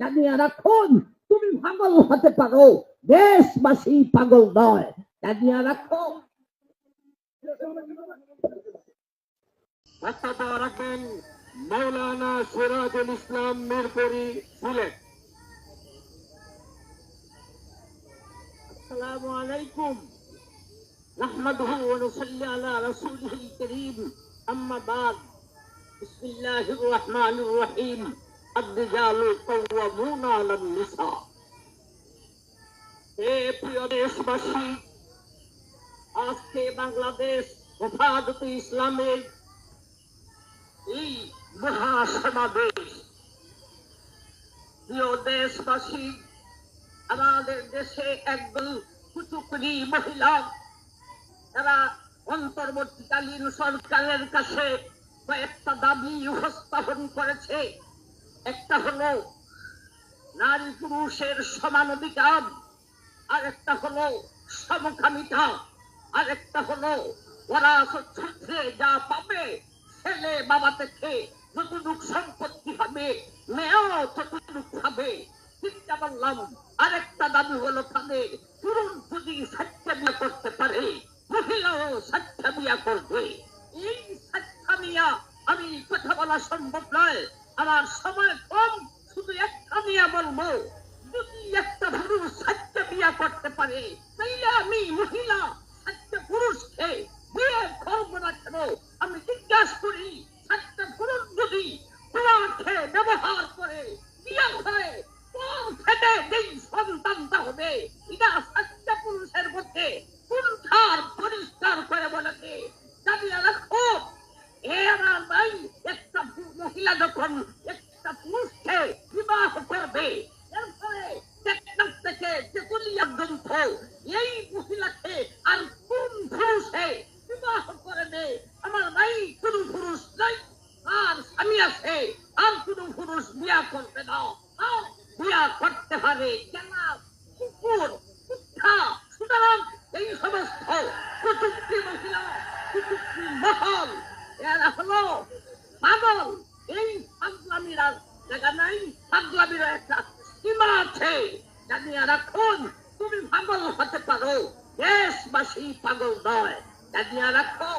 জানিয়ে রাখুন তুমি পাগল হতে পারো দেশবাসী পাগল নয় জানিয়ে রাখো বক্তব্য রাখবেন মৌলানা সিরাজুল ইসলাম মিরপুরি সিলেট السلام عليكم نحمده ونصلي على رسوله الكريم أما بعد بسم الله الرحمن الرحيم দেশবাসী, আজকে বাংলাদেশ হেফাজত ইসলামের এই মহাসমাবেশ। প্রিয় দেশবাসী, আমাদের দেশে একদম কুচুকরি মহিলা, তারা অন্তর্বর্তীকালীন সরকারের কাছে কয়েকটা দাবি উপস্থাপন করেছে। একটা হলো নারী পুরুষের সমান অধিকার আর একটা হলো সমকামিতা আর একটা হলো ওরা যা পাবে ছেলে বাবা থেকে যতটুক সম্পত্তি হবে, মেয়েও ততটুক চিন্তা করলাম, আরেকটা দাবি হলো তাদের পুরুষ যদি সাচ্চা বিয়ে করতে পারে, মহিলাও সাচ্চা বিয়া করবে। এই সাচ্চা মিয়া আমি কথা বলা সম্ভব নয়। আমার সময় কম, শুধু একটা মিয়া বলব যদি একটা পুরুষ সাচ্চা বিয়া করতে পারে। তাইলে আমি মহিলা সাচ্চা পুরুষকে বিয়ে করব না কেন আমি জিজ্ঞাসা করি সাচ্চা পুরুষ যদি কোরআনকে ব্যবহার করে, বিয়া করে কোন ফেটে যেই সন্তানটা হবে, এটা সাচ্চা পুরুষের মধ্যে কুণ্ঠার পরিষ্কার করে বলেছে জানিয়ে রাখো এরা নাই একটা পু- মহিলা যখন একটা পুরুষকে বিবাহ করবে, এরপরে থেকে তেতুলিয়া গ্রন্থ এই মহিলাকে আর কোন পুরুষে বিবাহ করে দে আমার নাই, কোন পুরুষ নাই, আর স্বামী আছে, আর কোন পুরুষ বিয়া করবে না। বিয়া করতে পারে কেন কুকুর, কুত্তা, সুতরাং এই সমস্ত কুটুক্তি মহিলা কুটুক্তি মহল, এরা হলো পাগল এই পাগলামিরা জায়গা নাই পাগলামির একটা সীমা আছে জানিয়ে রাখুন তুমি পাগল হতে পারো দেশবাসী পাগল নয় জানিয়ে রাখো